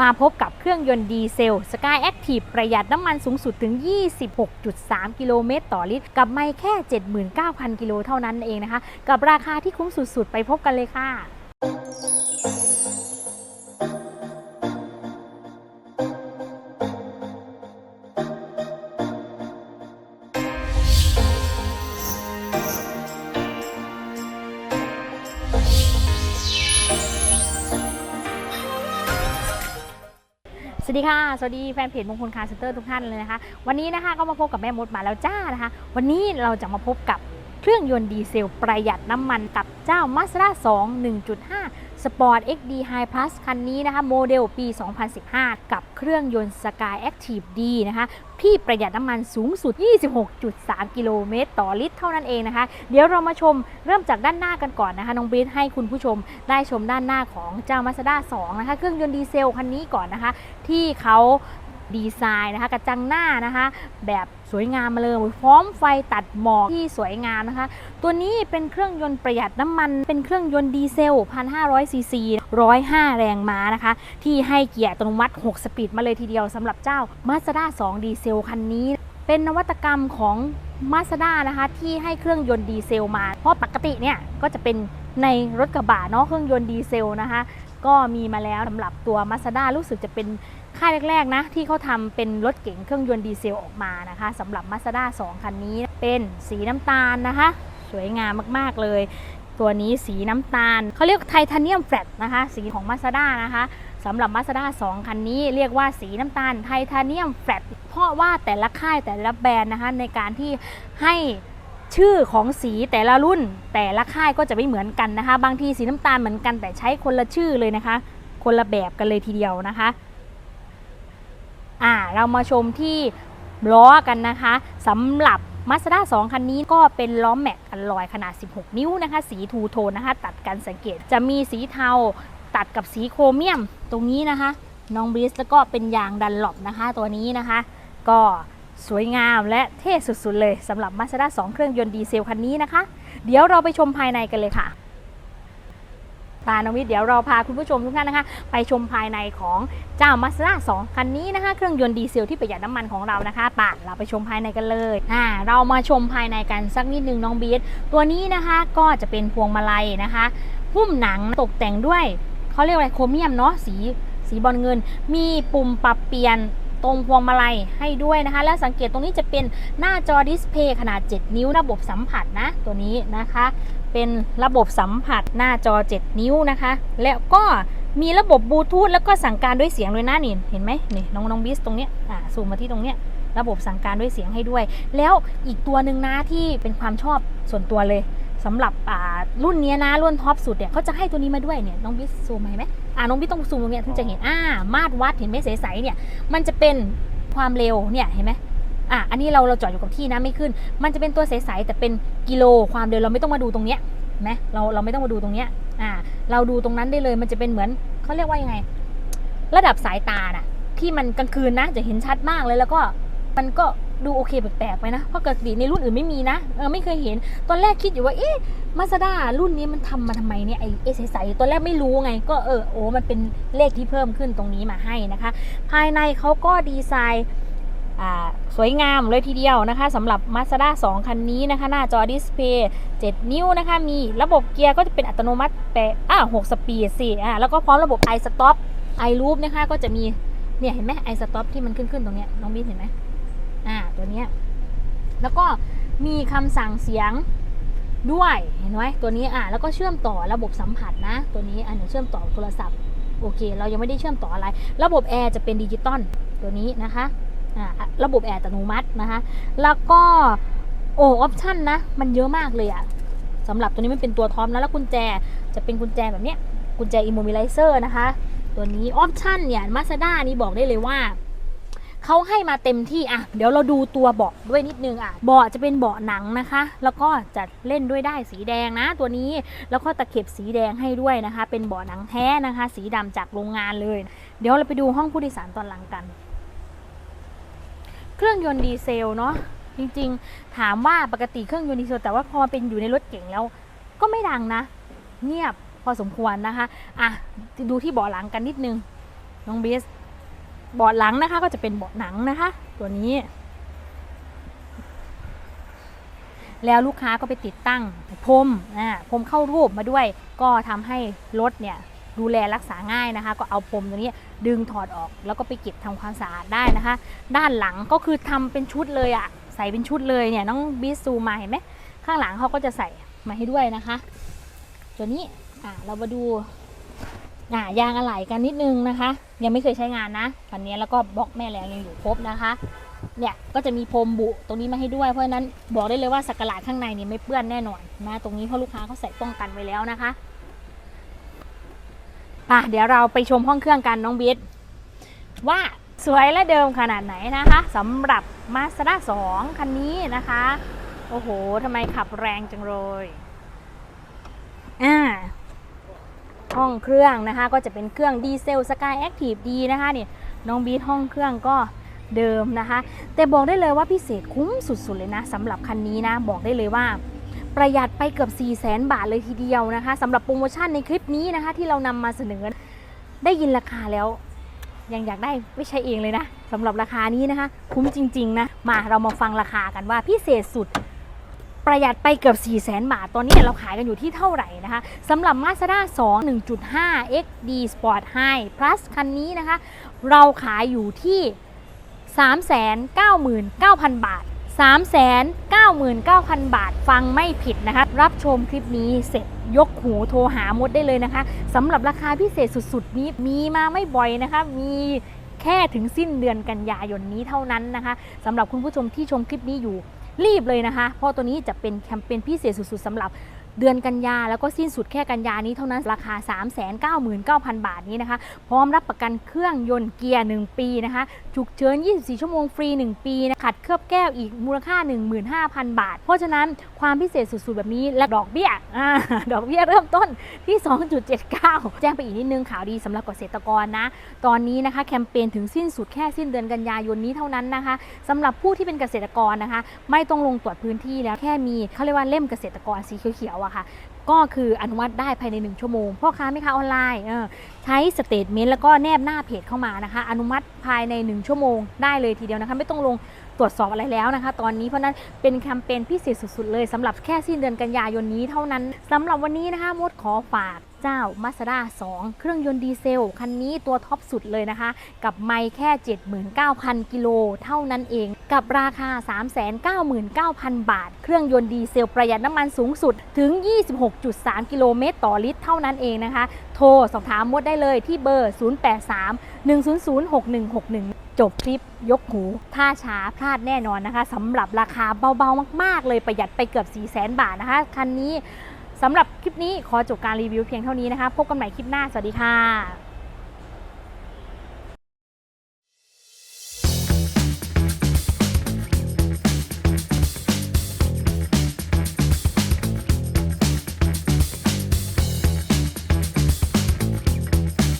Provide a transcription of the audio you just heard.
มาพบกับเครื่องยนต์ดีเซล Sky Active ประหยัดน้ำมันสูงสุดถึง 26.3 กิโลเมตรต่อลิตร กับไม่แค่ 79,000 กิโลเท่านั้นเองนะคะ กับราคาที่คุ้มสุดๆ ไปพบกันเลยค่ะ สวัสดีค่ะ สวัสดีแฟนเพจมงคลคาร์เซ็นเตอร์ทุกท่านเลยนะคะ วันนี้นะคะก็มาพบกับแม่มดมาแล้วจ้านะคะ วันนี้เราจะมาพบกับเครื่องยนต์ดีเซลประหยัดน้ำมันกับเจ้า Mazda 2 1.5 Sport XD High Plus คันนี้นะคะโมเดลปี 2015 กับเครื่องยนต์ Sky Active D นะคะที่ประหยัดน้ำมันสูงสุด 26.3 กิโลเมตรต่อลิตรเท่านั้นเองนะคะ เดี๋ยวเรามาชมเริ่มจากด้านหน้ากันก่อนนะคะ น้องเบนให้คุณผู้ชมได้ชมด้านหน้าของเจ้า Mazda 2 นะคะ เครื่องยนต์ดีเซลคันนี้ก่อนนะคะ ที่เขา ดีไซน์นะคะ กระจังหน้านะคะ แบบสวยงามมาเลยพร้อมไฟตัดหมอกที่สวยงามนะคะ ตัวนี้เป็นเครื่องยนต์ประหยัดน้ำมัน เป็นเครื่องยนต์ดีเซล 1,500ซีซี105 แรงม้านะคะ ที่ให้เกียร์อัตโนมัติ 6 สปีดมาเลยทีเดียวสำหรับเจ้า Mazda 2 ดีเซลคันนี้ เป็นนวัตกรรมของ Mazda นะคะ ที่ให้เครื่องยนต์ดีเซลมา เพราะปกติเนี่ยก็จะเป็นในรถกระบะเนาะเครื่องยนต์ดีเซลนะคะ ก็มีมาแล้วสำหรับตัว Mazda รู้สึกจะเป็น ค่ายแรกๆนะที่เขาทำเป็นรถเก๋งเครื่องยนต์ดีเซลออกมานะคะสำหรับ Mazda 2 คันนี้เป็นสีน้ำตาลนะคะ สวยงามมากๆเลย ตัวนี้สีน้ำตาล เขาเรียกไทเทเนียมแฟลตนะคะ สีของ Mazda นะคะสำหรับ Mazda 2 คันนี้เรียกว่าสีน้ำตาลไทเทเนียมแฟลตเพราะว่าแต่ละค่ายแต่ละแบรนด์นะคะในการที่ให้ชื่อของสีแต่ละรุ่นแต่ละค่ายก็จะไม่เหมือนกันนะคะ บางทีสีน้ำตาลเหมือนกันแต่ใช้คนละชื่อเลยนะคะ คนละแบบกันเลยทีเดียวนะคะ อ่าเรามาชมที่ล้อกันนะคะสำหรับ Mazda 2คันนี้ก็เป็นล้อแม็กอลลอยขนาด 16 นิ้วนะคะ สีทูโทนนะคะ ตัดกันสังเกตจะมีสีเทาตัดกับสีโครเมียมตรงนี้นะคะ น้องบริสแล้วก็เป็นยางดันหลบนะคะ ตัวนี้นะคะ ก็สวยงามและเท่สุดๆเลยสำหรับ Mazda 2เครื่องยนต์ดีเซลคันนี้นะคะ เดี๋ยวเราไปชมภายในกันเลยค่ะ ตานวิทย์เดี๋ยวเราพาคุณผู้ชมทุกท่านนะคะ ไปชมภายในของเจ้า Mazda 2คันนี้นะคะ เครื่องยนต์ดีเซลที่ประหยัดน้ำมันของเรานะคะป่ะเราไปชมภายในกันเลยอ่าเรามาชมภายในกันสักนิดนึงน้องบีทตัวนี้นะคะก็จะเป็นพวงมาลัยนะคะหุ้มหนังตกแต่งด้วยเขาเรียกอะไรโครเมียมเนาะสีสีบอลเงิน มีปุ่มปรับเปลี่ยนตรงพวงมาลัยให้ด้วยนะคะ แล้วสังเกตตรงนี้จะเป็นหน้าจอดิสเพย์ขนาด 7 นิ้วระบบสัมผัสนะตัวนี้นะคะ เป็นระบบสัมผัสหน้าจอ 7 นิ้วนะคะ แล้วก็มีระบบบลูทูธแล้วก็สั่งการด้วยเสียงด้วยนะนี่เห็นไหมนี่น้องน้องบิสตรงเนี้ยอ่าซูมมาที่ตรงเนี้ยระบบสั่งการด้วยเสียงให้ด้วย แล้วอีกตัวหนึ่งนะที่เป็นความชอบส่วนตัวเลยสำหรับอ่ารุ่นเนี้ยนะรุ่นท็อปสุดเนี่ยเขาจะให้ตัวนี้มาด้วยเนี่ยน้องบิสซูมมาเห็นไหมอ่าน้องบิสต้องซูมตรงเนี้ยถึงจะเห็นอ่ามาตรวัดเห็นไหมใสๆเนี่ยมันจะเป็นความเร็วเนี่ยเห็นไหม อะอันนี้เราเราจอดอยู่กับที่นะไม่ขึ้น มันจะเป็นตัวใสๆแต่เป็นกิโลความเร็วเราไม่ต้องมาดูตรงเนี้ยนไหมเราเราไม่ต้องมาดูตรงเนี้ยอ่า เราดูตรงนั้นได้เลยมันจะเป็นเหมือนเขาเรียกว่ายังไง ระดับสายตาน่ะ ที่มันกลางคืนนะจะเห็นชัดมากเลยแล้วก็มันก็ดูโอเคแปลกๆไปนะ เพราะปกติในรุ่นอื่นไม่มีนะเออไม่เคยเห็น ตอนแรกคิดอยู่ว่าเอ๊ะมาสด้ารุ่นนี้มันทำมาทำไมเนี่ยไอ้ไอ้ใสๆตอนแรกไม่รู้ไง ก็เออโอ้มันเป็นเลขที่เพิ่มขึ้นตรงนี้มาให้นะคะ ภายในเขาก็ดีไซน์ สวยงามเลยทีเดียวนะคะสำหรับ Mazda 2 คันนี้นะคะ หน้าจอดิสเพย์7นิ้วนะคะ มีระบบเกียร์ก็จะเป็นอัตโนมัติแปะอ่า6สปีดสิอ่าแล้วก็พร้อมระบบ i stop i loop นะคะก็จะมีเนี่ยเห็นไหม i stop ที่มันขึ้นขึ้นตรงเนี้ยน้องบิ๊เห็นไหมอ่าตัวเนี้ยแล้วก็มีคำสั่งเสียงด้วยเห็นไหมตัวนี้อ่าแล้วก็เชื่อมต่อระบบสัมผัสนะ ตัวนี้อ่าเดี๋ยเชื่อมต่อโทรศัพท์โอเค เรายังไม่ได้เชื่อมต่ออะไร ระบบแอร์จะเป็นดิจิตอลตัวนี้นะคะ ระบบแอร์อัตโนมัตินะคะแล้วก็โอ้ออปชั่นนะ มันเยอะมากเลยอะสำหรับตัวนี้ไม่เป็นตัวท็อปนะแล้วกุญแจจะเป็นกุญแจแบบเนี้ยกุญแจอิโมบิไลเซอร์นะคะ ตัวนี้ออปชั่นเนี่ยมาสด้านี่บอกได้เลยว่าเขาให้มาเต็มที่อะ เดี๋ยวเราดูตัวเบาะด้วยนิดนึงอะเบาะจะเป็นเบาะหนังนะคะ แล้วก็จะเล่นด้วยได้สีแดงนะ ตัวนี้แล้วก็ตะเข็บสีแดงให้ด้วยนะคะ เป็นเบาะหนังแท้นะคะ สีดำจากโรงงานเลย เดี๋ยวเราไปดูห้องผู้โดยสารตอนหลังกัน เครื่องยนต์ดีเซลเนาะจริงๆ ถามว่าปกติเครื่องยนต์ดีเซลแต่ว่าพอมาเป็นอยู่ในรถเก่งแล้ว ก็ไม่ดังนะ เงียบพอสมควรนะคะอะดูที่เบาะหลังกันนิดนึงน้องเบสเบาะหลังนะคะ ก็จะเป็นเบาะหนังนะคะ ตัวนี้ แล้วลูกค้าก็ไปติดตั้งพรมอ่าพรมเข้ารูปมาด้วย ก็ทำให้รถเนี่ย ดูแลรักษาง่ายนะคะ ก็เอาพรมตัวนี้ดึงถอดออก แล้วก็ไปเก็บทำความสะอาดได้นะคะ ด้านหลังก็คือทำเป็นชุดเลยอะใส่เป็นชุดเลยเนี่ยน้องบีซูมาเห็นไหมข้างหลังเขาก็จะใส่มาให้ด้วยนะคะ ตัวนี้อ่าเรามาดูอ่ายางอะไหล่กันนิดนึงนะคะ ยังไม่เคยใช้งานนะคันนี้แล้วก็บล็อกแม่แรงยังอยู่ครบนะคะเนี่ยก็จะมีพรมบุตรงนี้มาให้ด้วยเพราะฉะนั้นบอกได้เลยว่าสักหลาดข้างในนี่ไม่เปื้อนแน่นอนนะตรงนี้เพราะลูกค้าเขาใส่ป้องกันไว้แล้วนะคะ ป่ะเดี๋ยวเราไปชมห้องเครื่องกันน้องบิ๊ว่าสวยและเดิมขนาดไหนนะคะสำหรับ Mazda 2คันนี้นะคะ โอ้โหทำไมขับแรงจังเลยอ่าห้องเครื่องนะคะ ก็จะเป็นเครื่องดีเซลสกายแอคทีฟดีนะคะนี่น้องบีทห้องเครื่องก็เดิมนะคะ แต่บอกได้เลยว่าพิเศษคุ้มสุดๆเลยนะสำหรับคันนี้นะ บอกได้เลยว่า ประหยัดไปเกือบ 4 0 0แสนบาทเลยทีเดียวนะคะสำหรับโปรโมชั่นในคลิปนี้นะคะ ที่เรานำมาเสนอ ได้ยินราคาแล้ว ยังอยากได้ไม่ใช่เองเลยนะสำหรับราคานี้นะคะ คุ้มจริง ๆ นะ มาเรามาฟังราคากันว่าพิเศษสุดประหยัดไปเกือบ 4 0 0แสนบาท ตอนนี้เราขายกันอยู่ที่เท่าไหร่นะคะสำหรับ Mazda 2 1.5 XD Sport High Plus คันนี้นะคะ เราขายอยู่ที่ 399,000 บาท 399,000 บาทฟังไม่ผิดนะคะ รับชมคลิปนี้เสร็จยกหูโทรหามดได้เลยนะคะสำหรับราคาพิเศษสุดๆ นี้มีมาไม่บ่อยนะคะ มีแค่ถึงสิ้นเดือนกันยายนนี้เท่านั้นนะคะสำหรับคุณผู้ชมที่ชมคลิปนี้อยู่รีบเลยนะคะ เพราะตัวนี้จะเป็นแคมเปญพิเศษสุดๆสำหรับ เดือนกันยาแล้วก็สิ้นสุดแค่กันยานี้เท่านั้นราคา 399,000 บาทนี้นะคะ พร้อมรับประกันเครื่องยนต์เกียร์ 1 ปีนะคะฉุกเฉิน 24 ชั่วโมงฟรี 1 ปีนะขัดเคลือบแก้วอีกมูลค่า 15,000 บาท เพราะฉะนั้นความพิเศษสุดๆ แบบนี้และดอกเบี้ยอดอกเบี้ยเริ่มต้นที่ 2.79 แจ้งไปอีกนิดนึงข่าวดีสำหรับเกษตรกรนะ ตอนนี้นะคะแคมเปญถึงสิ้นสุดแค่สิ้นเดือนกันยายนนี้เท่านั้นนะคะสำหรับผู้ที่เป็นเกษตรกรนะคะ ไม่ต้องลงตรวจพื้นที่แล้วแค่มีเขาเรียกว่าเล่มเกษตรกรสีเขียวๆอะค่ะ ก็คืออนุมัติได้ภายใน 1 ชั่วโมงพ่อค้าแม่ค้าออนไลน์ใช้สเตทเมนต์แล้วก็แนบหน้าเพจเข้ามานะคะ อนุมัติภายใน 1 ชั่วโมงได้เลยทีเดียวนะคะ ไม่ต้องลง ตรวจสอบอะไรแล้วนะคะ ตอนนี้เพราะนั้นเป็นแคมเปญพิเศษสุดๆเลยสำหรับแค่สิ้นเดือนกันยายนนี้เท่านั้นสำหรับวันนี้นะคะมดขอฝากเจ้า Mazda 2 เครื่องยนต์ดีเซล คันนี้ตัวท็อปสุดเลยนะคะ กับไม่แค่ 79,000 กิโลเท่านั้นเอง กับราคา 399,000 บาท เครื่องยนต์ดีเซลประหยัดน้ำมันสูงสุดถึง 26.3 กิโลเมตรต่อลิตรเท่านั้นเองนะคะ โทรสอบถามมดได้เลยที่เบอร์ 083 100 6161 จบคลิปยกหูถ้าช้าพลาดแน่นอนนะคะสำหรับราคาเบาๆมาก ๆ เลยประหยัดไปเกือบ 4 0 0 0 0 0บาทนะคะ คันนี้สำหรับคลิปนี้ขอจบการรีวิวเพียงเท่านี้นะคะ พบกันใหม่คลิปหน้า สวัสดีค่ะ